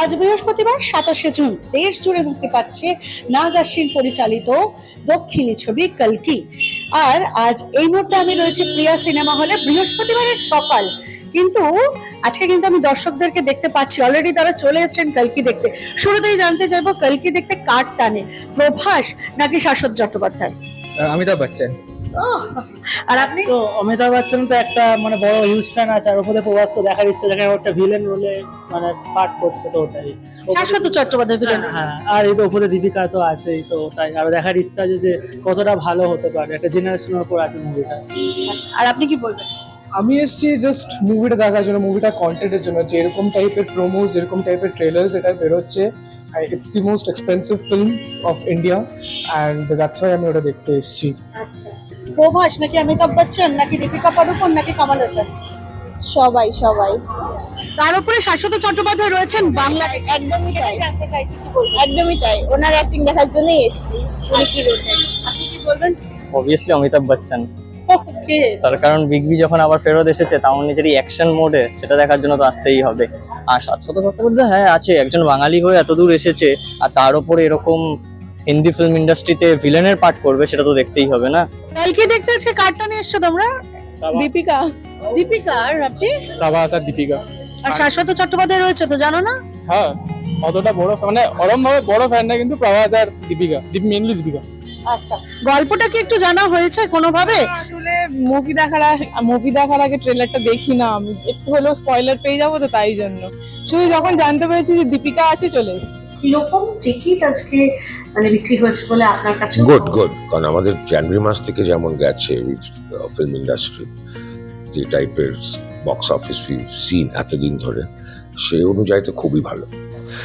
আজ বৃহস্পতিবার সাতাশে জুন, দেশ জুড়ে মুক্তি পাচ্ছে নাগাসিন পরিচালিত দক্ষিণী ছবি কলকি। আর আজ এই মুহূর্তে আমি রয়েছে প্রিয়া সিনেমা হলে, বৃহস্পতিবারের সকাল। কিন্তু আজকে কিন্তু আমি দর্শকদেরকে দেখতে পাচ্ছি। অলরেডি তারা চলে এসেছেন কলকি দেখতে। শুরুতেই জানতে চাইব কলকি দেখতে কার টানে? প্রভাস নাকি শাশ্বত চট্টোপাধ্যায়? অমিতাভ বচ্চন। আর আপনি? তো অমিতাভ বচ্চন তো একটা মানে বড় হিউজ ফ্যান আছে আর ওপরে প্রভাসকে দেখার ইচ্ছে যেখানে একটা ভিলেন বলে মানে পাঠ করছে তো ওটাই। শাশ্বত চট্টোপাধ্যায় villain। হ্যাঁ আর এই তো ওপরে দীপিকা তো আছেই তো তাই আরও দেখার ইচ্ছা আছে যে কতটা ভালো হতে পারে একটা জেনারেশনের উপর আছে মুভিটা আর আপনি কি বলবেন? আমি এসেছি জাস্ট মুভিটা দেখার জন্য মুভিটা কন্টেন্টের জন্য যে এরকম টাইপের প্রোমোস যেরকম টাইপের ট্রেলার্স এটা বেরোচ্ছে। It's the most expensive film of India and that's why আমি ওটা দেখতে এসেছি। আচ্ছা। প্রভাস নাকি অমিতাভ বচ্চন নাকি দীপিকা পাডুকোন নাকি কমল হাসান? সবাই সবাই। তার উপরে শাশ্বত চট্টোপাধ্যায় রয়েছেন বাংলা একদমই তাই। জানতে চাইছি কি বলবেন? একদমই তাই। ওনার অ্যাক্টিং দেখার জন্যই এসেছি। উনি কি করবেন আপনি কি বলবেন? অবভিয়াসলি অমিতাভ বচ্চন। তার কারণ বিগ বি যখন আবার ফেরত এসেছে তাও নিজের অ্যাকশন মোডে সেটা দেখার জন্য তো আসতেই হবে। আর শাশ্বত চট্টোপাধ্যায় হ্যাঁ আছে। একজন বাঙালি হয়ে এত দূর এসেছে আর তার উপরে এরকম হিন্দি ফিল্ম ইন্ডাস্ট্রিতে ভিলেনের পার্ট করবে সেটা তো দেখতেই হবে না? কালকে দেখতে আজকে কার্ডটা নিয়ে এসছো তোমরা? দীপিকা। দীপিকা আর আপনি? প্রভাস আর দীপিকা। আর শাশ্বত চট্টোপাধ্যায় রয়েছে তো জানো না? হ্যাঁ অতটা বড় মানে ওরম ভাবে বড় ফ্যান না কিন্তু প্রভাস আর দীপিকা। দীপ মেনলি দীপিকা। আচ্ছা গল্পটা কি একটু জানা হয়েছে কোনোভাবে? মুভি দেখার মুভি দেখার আগে ট্রেলারটা দেখি না আমি। একটু হলেও স্পয়লার পেয়ে যাব তো তাই জন্য। শুধু যখন জানতে পেরেছি যে দীপিকা আছে চলে এসেছি। কীরকম টিকিট আজকে মানে বিক্রি হয়েছে বলে আপনার কাছে? গুড গুড কারণ আমাদের জানুয়ারি মাস থেকে যেমন গেছে ফিল্ম ইন্ডাস্ট্রি যে টাইপের বক্স অফিস সিন এতদিন ধরে সেই অনুযায়ী তো খুবই ভালো।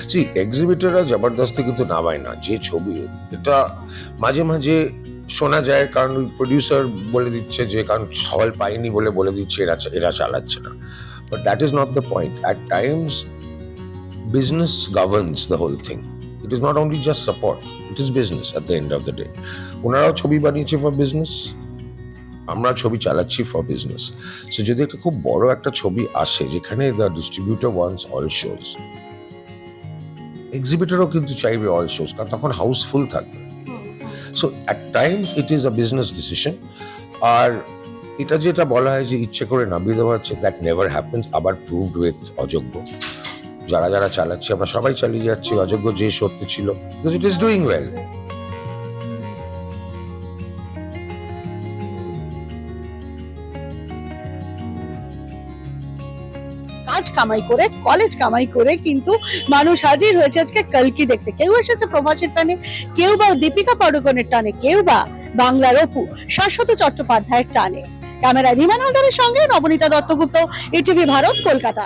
সি এক্সিবিটররা জবরদস্তি কিন্তু নামায় না। যে ছবি এটা মাঝে মাঝে শোনা যায়, কারণ ওই প্রডিউসার বলে দিচ্ছে যে, কারণ হল পাইনি বলে বলে দিচ্ছে এরা এরা চালাচ্ছে না। But that is not the point at times business governs the whole thing it is not only just support it is business at the end of the day ওনারাও ছবি বানিয়েছে ফর বিজনেস আমরা ছবি চালাচ্ছি ফর বিজনেস সো যদি একটা খুব বড় একটা ছবি আসে, যেখানে the distributor wants all shows এক্সিবিটরও কিন্তু চাইবে অল শোজ কারণ তখন হাউসফুল থাকবে। So at time it is a business decision আর এটা যেটা বলা হয় যে ইচ্ছে করে নামিয়ে দেওয়া হচ্ছে দ্যাট নেভার হ্যাপেন্স আবার প্রুভড উইথ অযোগ্য। যারা যারা চালাচ্ছে, আমরা সবাই চালিয়ে যাচ্ছি, অযোগ্য যে সত্যি ছিল ইট ইজ ডুইং ওয়েল কাজ কামাই করে কলেজ কামাই করে কিন্তু মানুষ হাজির হয়েছে আজকে কালকি দেখতে। কেউ এসেছে প্রভাসের টানে, কেউ বা দীপিকা পাড়ুকনের টানে, কেউ বা বাংলার অপু, শাশ্বত চট্টোপাধ্যায়ের টানে। ক্যামেরা ধীমান হালদারের সঙ্গে নবনীতা দত্তগুপ্ত এটিভি ভারত, কলকাতা।